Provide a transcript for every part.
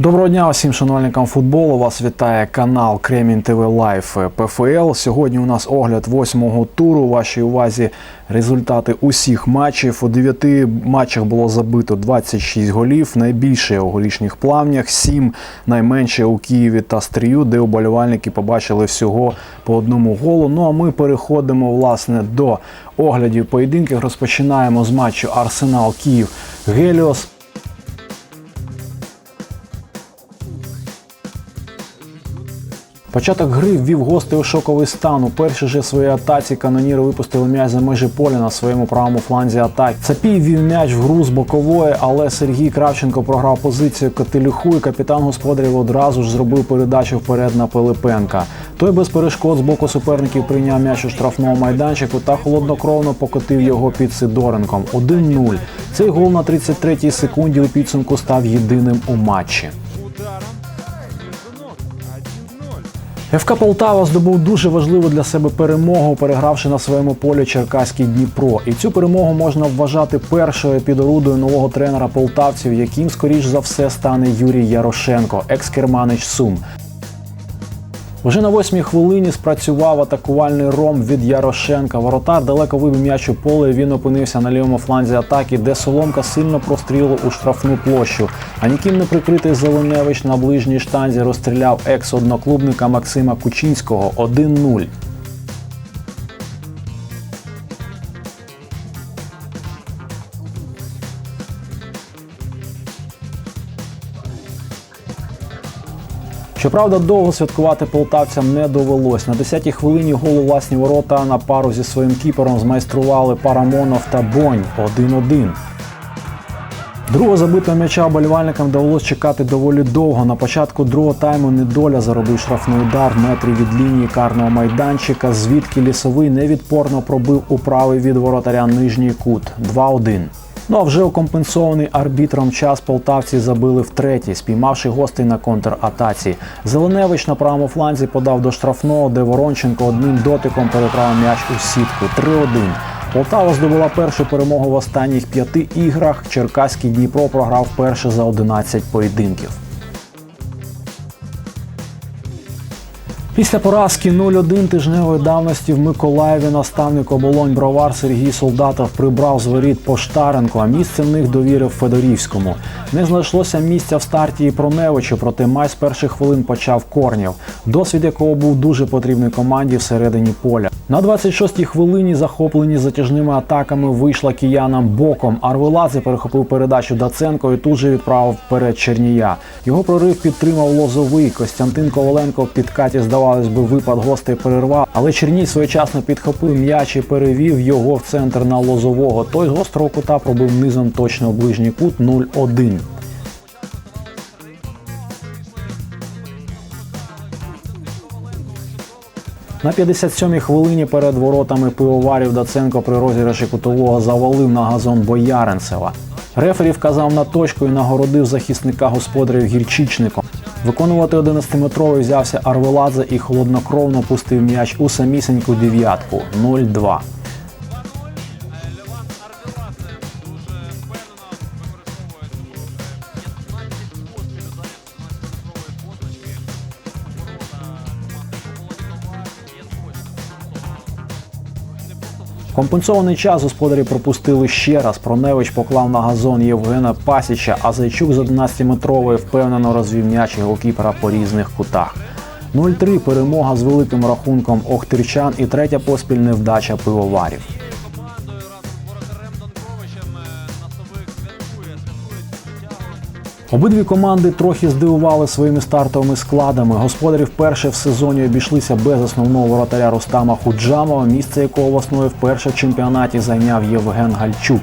Доброго дня усім шанувальникам футболу. Вас вітає канал Кремінь ТВ Лайф ПФЛ. Сьогодні у нас огляд восьмого туру. Вашій увазі результати усіх матчів. У дев'яти матчах було забито 26 голів. Найбільше у голішніх плавнях, 7 найменше у Києві та Стрію, де уболівальники побачили всього по одному голу. Ну а ми переходимо власне до оглядів поєдинків. Розпочинаємо з матчу Арсенал Київ Геліос. Початок гри ввів гостей у шоковий стан. У першій же своїй атаці каноніри випустили м'яч за межі поля на своєму правому фланзі атаки. Цапій ввів м'яч в гру з бокової, але Сергій Кравченко програв позицію Кателюху і капітан господарів одразу ж зробив передачу вперед на Пилипенка. Той без перешкод з боку суперників прийняв м'яч у штрафному майданчику та холоднокровно покотив його під Сидоренком. 1-0. Цей гол на 33-й секунді у підсумку став єдиним у матчі. ФК Полтава здобув дуже важливу для себе перемогу, перегравши на своєму полі Черкаський Дніпро. І цю перемогу можна вважати першою під орудою нового тренера полтавців, яким скоріш за все стане Юрій Ярошенко, екс-керманич Сум. Вже на восьмій хвилині спрацював атакувальний ром від Ярошенка. Воротар далеко вибив м'яч у поле. Він опинився на лівому фланзі атаки, де Соломка сильно прострілив у штрафну площу. А ніким не прикритий Зеленевич на ближній штанзі розстріляв екс-одноклубника Максима Кучинського 1-0. Щоправда, довго святкувати полтавцям не довелось. На 10-й хвилині голу власні ворота на пару зі своїм кіпером змайстрували Парамонов та Бонь 1-1. Другого забитого м'яча болівальникам довелось чекати доволі довго. На початку другого тайму недоля заробив штрафний удар в метрі від лінії карного майданчика, звідки лісовий невідпорно пробив у правий від воротаря нижній кут 2-1. Ну а вже укомпенсований арбітром час полтавці забили втретє, спіймавши гостей на контратаці. Зеленевич на правому фланзі подав до штрафного, де Воронченко одним дотиком переправив м'яч у сітку 3-1. Полтава здобула першу перемогу в останніх п'яти іграх. Черкаський Дніпро програв перше за 11 поєдинків. Після поразки 0-1 тижневої давності в Миколаєві наставник оболонь бровар Сергій Солдатов прибрав з воріт Поштаренко, а місце в них довірив Федорівському. Не знайшлося місця в старті і Проневичу, проте матч з перших хвилин почав Корнєв, досвід якого був дуже потрібний команді всередині поля. На 26-й хвилині, захоплені затяжними атаками, вийшла киянам боком. Арвеладзе перехопив передачу Даценко і тут же відправив вперед Чернія. Його прорив підтримав Лозовий. Костянтин Коваленко в підкаті, здавалось би, випад гостей перервав, але Черній своєчасно підхопив м'яч і перевів його в центр на Лозового. Той з гострого кута пробив низом точно в ближній кут 0-1. На 57-й хвилині перед воротами пивоварів Даценко при розіграші кутового завалив на газон Бояринцева. Рефері вказав на точку і нагородив захисника господарів гірчичником. Виконувати 11-метровий взявся Арвеладзе і холоднокровно пустив м'яч у самісіньку дев'ятку 0-2. Компенсований час господарі пропустили ще раз. Проневич поклав на газон Євгена Пасіча, а Зайчук з 11-метрової впевнено розвів м'яч голкіпера по різних кутах. 0-3 перемога з великим рахунком Охтирчан і третя поспіль невдача пивоварів. Обидві команди трохи здивували своїми стартовими складами. Господарі вперше в сезоні обійшлися без основного воротаря Рустама Худжамова, місце якого в основі вперше в чемпіонаті зайняв Євген Гальчук.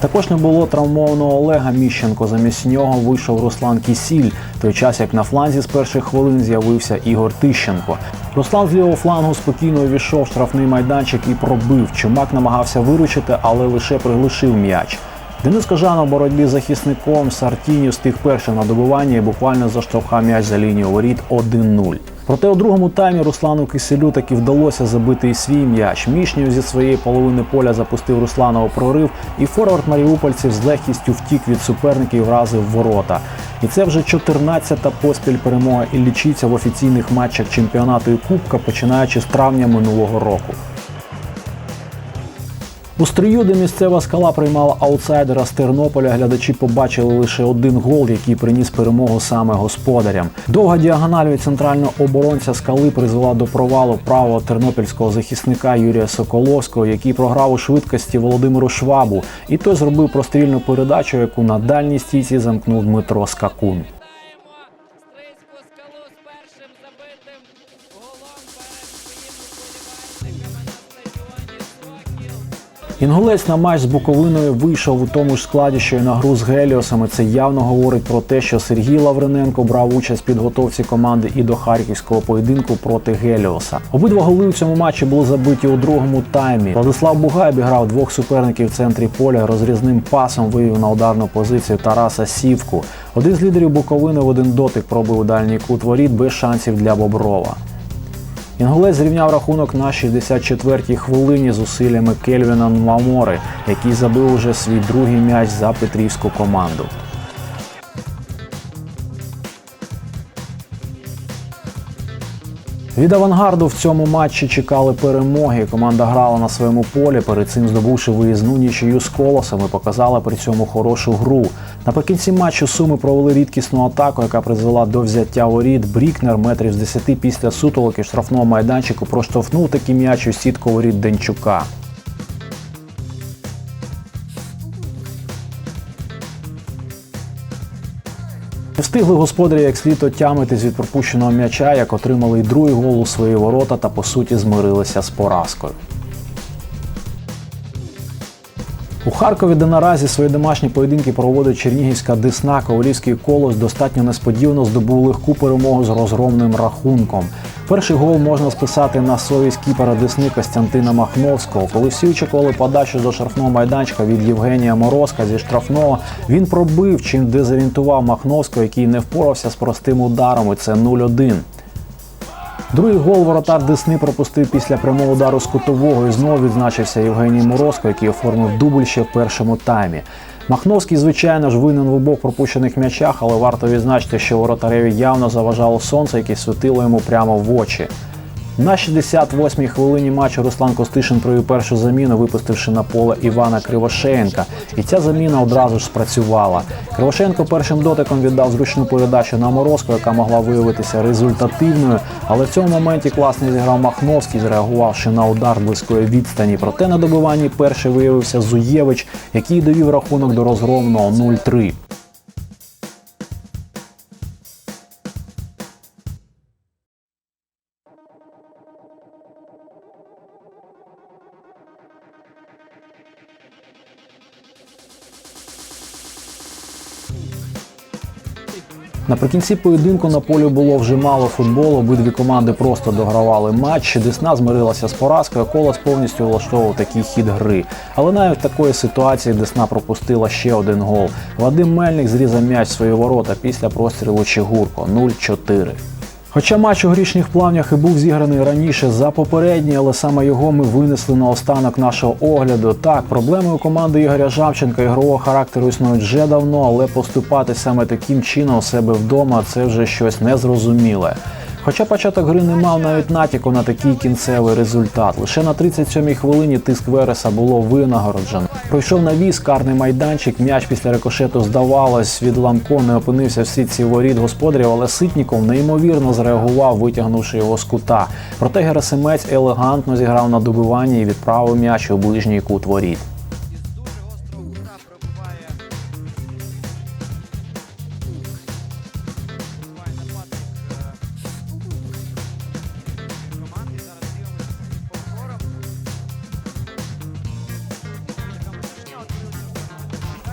Також не було травмованого Олега Міщенко. Замість нього вийшов Руслан Кісіль, той час як на фланзі з перших хвилин з'явився Ігор Тищенко. Руслан з лівого флангу спокійно увійшов штрафний майданчик і пробив. Чумак намагався виручити, але лише приглушив м'яч. Денис Кожанов в боротьбі з захисником Сартіні встиг першим на добивання і буквально заштовхав м'яч за лінію воріт 1-0. Проте у другому таймі Руслану Киселю таки вдалося забити і свій м'яч. Мішнів зі своєї половини поля запустив Руслана у прорив, і форвард маріупольців з легкістю втік від суперників і вразив ворота. І це вже 14-та поспіль перемога іллічівця в офіційних матчах чемпіонату і Кубка, починаючи з травня минулого року. У стрію, де місцева скала приймала аутсайдера з Тернополя, глядачі побачили лише один гол, який приніс перемогу саме господарям. Довга діагональ від центрального оборонця скали призвела до провалу правого тернопільського захисника Юрія Соколовського, який програв у швидкості Володимиру Швабу, і той зробив прострільну передачу, яку на дальній стійці замкнув Дмитро Скакун. Інгулець на матч з Буковиною вийшов у тому ж складі, що й на гру з Геліосами. Це явно говорить про те, що Сергій Лавриненко брав участь в підготовці команди і до харківського поєдинку проти Геліоса. Обидва голи у цьому матчі були забиті у другому таймі. Владислав Бугай обіграв двох суперників в центрі поля. Розрізним пасом вивів на ударну позицію Тараса Сівку. Один з лідерів Буковини в один дотик пробив у дальній кут воріт без шансів для Боброва. Інгулець зрівняв рахунок на 64-й хвилині зусиллями Кельвіна Мамори, який забив уже свій другий м'яч за петрівську команду. Від авангарду в цьому матчі чекали перемоги. Команда грала на своєму полі, перед цим здобувши виїзну нічию з колосами, показала при цьому хорошу гру. Наприкінці матчу суми провели рідкісну атаку, яка призвела до взяття воріт. Брікнер метрів з 10 після сутолоки штрафного майданчику проштовхнув такі м'яч у сітку воріт Денчука. Встигли господарі як слід отямитись від пропущеного м'яча, як отримали й другий гол у свої ворота та по суті змирилися з поразкою. У Харкові, де наразі свої домашні поєдинки проводить Чернігівська Десна, Ковалівський колос достатньо несподівано здобув легку перемогу з розгромним рахунком. Перший гол можна списати на совість кіпера Десни Костянтина Махновського. Коли всі очікували подачу до штрафного майданчика від Євгенія Морозка зі штрафного, він пробив, чим дезорієнтував Махновського, який не впорався з простим ударом. І це 0-1. Другий гол воротар Десни пропустив після прямого удару з кутового і знову відзначився Євгеній Морозко, який оформив дубль ще в першому таймі. Махновський, звичайно ж, винен в обох пропущених м'ячах, але варто відзначити, що воротареві явно заважало сонце, яке світило йому прямо в очі. На 68-й хвилині матчу Руслан Костишин провів першу заміну, випустивши на поле Івана Кривошеєнка. І ця заміна одразу ж спрацювала. Кривошенко першим дотиком віддав зручну передачу на Морозко, яка могла виявитися результативною. Але в цьому моменті класно зіграв Махновський, зреагувавши на удар близької відстані. Проте на добиванні перший виявився Зуєвич, який довів рахунок до розгромного 0-3. Наприкінці поєдинку на полі було вже мало футболу. Обидві команди просто догравали матч. Десна змирилася з поразкою. Колос повністю влаштовував такий хід гри. Але навіть в такої ситуації Десна пропустила ще один гол. Вадим Мельник зрізав м'яч свої ворота після прострілу Чигурко 0-4. Хоча матч у грішніх плавнях і був зіграний раніше за попередній, але саме його ми винесли на останок нашого огляду. Так, проблеми у команди Ігоря Жавченка ігрового характеру існують вже давно, але поступати саме таким чином у себе вдома це вже щось незрозуміле. Хоча початок гри не мав навіть натяку на такий кінцевий результат. Лише на 37-й хвилині тиск Вереса було винагороджено. Пройшов на віз, карний майданчик, м'яч після рикошету здавалось, від Ламко не опинився в сітці воріт господарів, але Ситніков неймовірно зреагував, витягнувши його з кута. Проте Герасимець елегантно зіграв на добиванні і відправив м'яч у ближній кут воріт.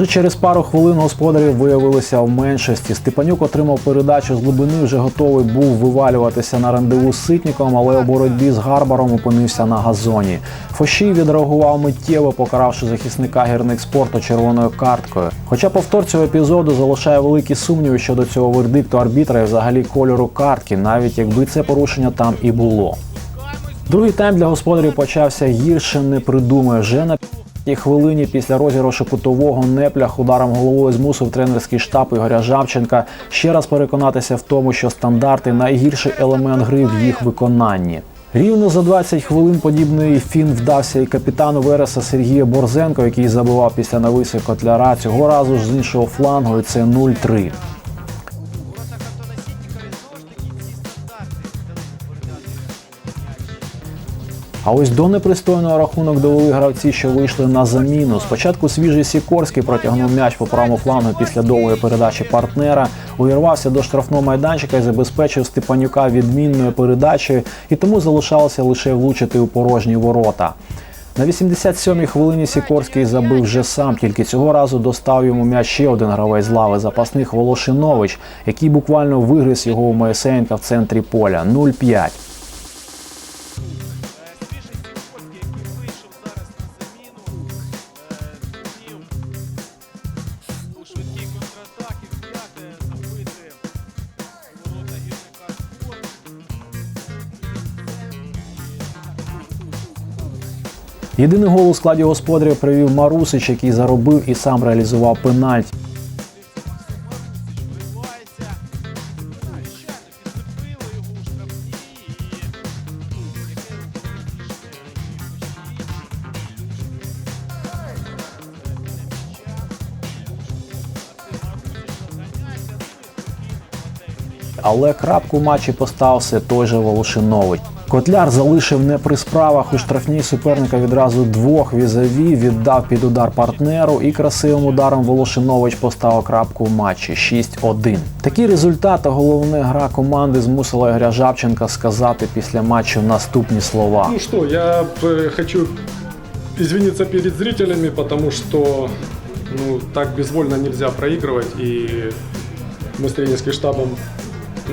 Вже через пару хвилин господарів виявилися в меншості. Степанюк отримав передачу з глибини, вже готовий був вивалюватися на рандеву з ситником, але у боротьбі з Гарбаром опинився на газоні. Фощій відреагував миттєво, покаравши захисника гірник спорту червоною карткою. Хоча повтор цього епізоду залишає великі сумніви щодо цього вердикту арбітра і взагалі кольору картки, навіть якби це порушення там і було. Другий тайм для господарів почався гірше не придумає. Вже на п'ятій хвилині після розіграшу кутового неплях ударом головою змусив тренерський штаб Ігоря Жабченка ще раз переконатися в тому, що стандарти найгірший елемент гри в їх виконанні. Рівно за 20 хвилин подібний фін вдався і капітану Вереса Сергія Борзенко, який забивав після нависи котляра. Цього разу ж з іншого флангу, і це 0-3. А ось до непристойного рахунок довели гравці, що вийшли на заміну. Спочатку свіжий Сікорський протягнув м'яч по правому флангу після довгої передачі партнера, увірвався до штрафного майданчика і забезпечив Степанюка відмінною передачею, і тому залишалося лише влучити у порожні ворота. На 87-й хвилині Сікорський забив вже сам, тільки цього разу достав йому м'яч ще один гравець з лави запасних Волошинович, який буквально вигриз його у Моєсеєнка в центрі поля 0-5. Єдиний гол у складі господарів привів Марусич, який заробив і сам реалізував пенальті. Але крапку в матчі поставив все той же Волошинович. Котляр залишив не при справах у штрафній суперника відразу двох візаві, віддав під удар партнеру і красивим ударом Волошинович поставив крапку в матчі 6-1. Такий результат, а головне гра команди змусила Ігоря Жабченка сказати після матчу наступні слова. Ну что, я э, хочу извиниться перед зрителями, потому что ну, так безвольно нельзя проигрывать. И мы с тренерским штабом,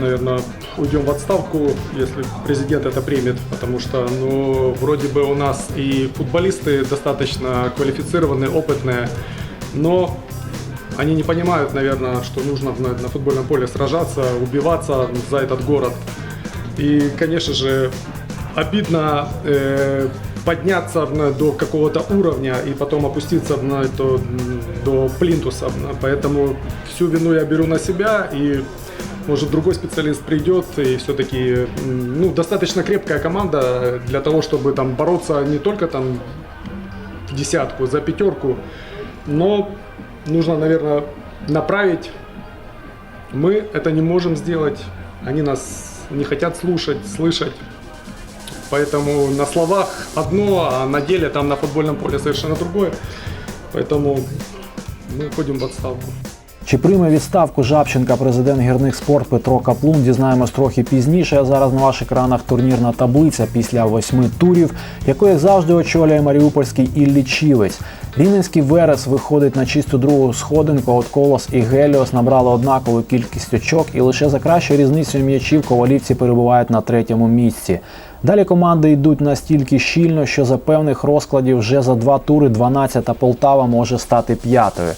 наверное, уйдем в отставку, если президент это примет, потому что, ну, вроде бы у нас и футболисты достаточно квалифицированные, опытные, но они не понимают, наверное, что нужно на, на футбольном поле сражаться, убиваться за этот город. И, конечно же, обидно э, подняться на- до какого-то уровня и потом опуститься на м, до плинтуса. Поэтому всю вину я беру на себя и может другой специалист придет и все-таки ну, достаточно крепкая команда для того, чтобы там бороться не только там в десятку, за пятерку, но нужно, наверное, направить. Мы это не можем сделать, они нас не хотят слушать, слышать. Поэтому на словах одно, а на деле там на футбольном поле совершенно другое. Поэтому мы уходим в отставку. Чи прийме відставку Жабченка президент гірних спорт Петро Каплун? Дізнаємось трохи пізніше. А зараз на ваших екранах турнірна таблиця після восьми турів, яку як завжди очолює Маріупольський Іллічівець. Рівненський Верес виходить на чисту другу сходинку. От Колос і Геліос набрали однакову кількість очок, і лише за кращою різницею м'ячів ковалівці перебувають на третьому місці. Далі команди йдуть настільки щільно, що за певних розкладів вже за два тури 12-та Полтава може стати п'ятою.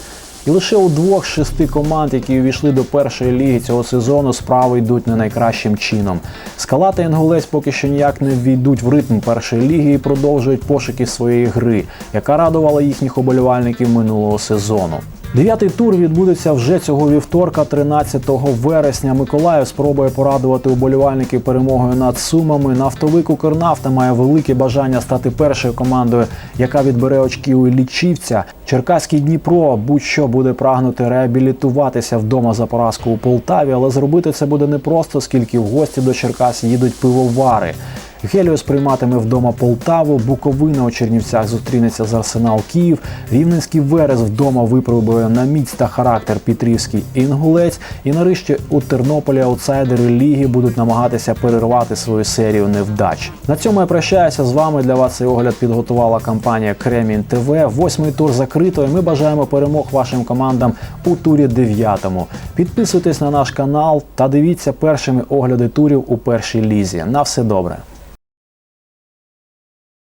І лише у двох з шести команд, які увійшли до першої ліги цього сезону, справи йдуть не найкращим чином. Скала та Інгулець поки що ніяк не ввійдуть в ритм першої ліги і продовжують пошуки своєї гри, яка радувала їхніх оболівальників минулого сезону. Дев'ятий тур відбудеться вже цього вівторка, 13 вересня. Миколаїв спробує порадувати уболівальників перемогою над Сумами. Нафтовик Укрнафта має велике бажання стати першою командою, яка відбере очки у лічівця. Черкаський Дніпро будь-що буде прагнути реабілітуватися вдома за поразку у Полтаві, але зробити це буде непросто, оскільки в гості до Черкас їдуть пивовари. Геліос прийматиме вдома Полтаву, Буковина у Чернівцях зустрінеться з Арсенал Київ, Рівненський Верес вдома випробує на міць та характер Петрівський Інгулець. І нарешті у Тернополі аутсайдери ліги будуть намагатися перервати свою серію невдач. На цьому я прощаюся з вами. Для вас цей огляд підготувала компанія Кремін ТВ. Восьмий тур закрито. І ми бажаємо перемог вашим командам у турі дев'ятому. Підписуйтесь на наш канал та дивіться першими огляди турів у першій лізі. На все добре.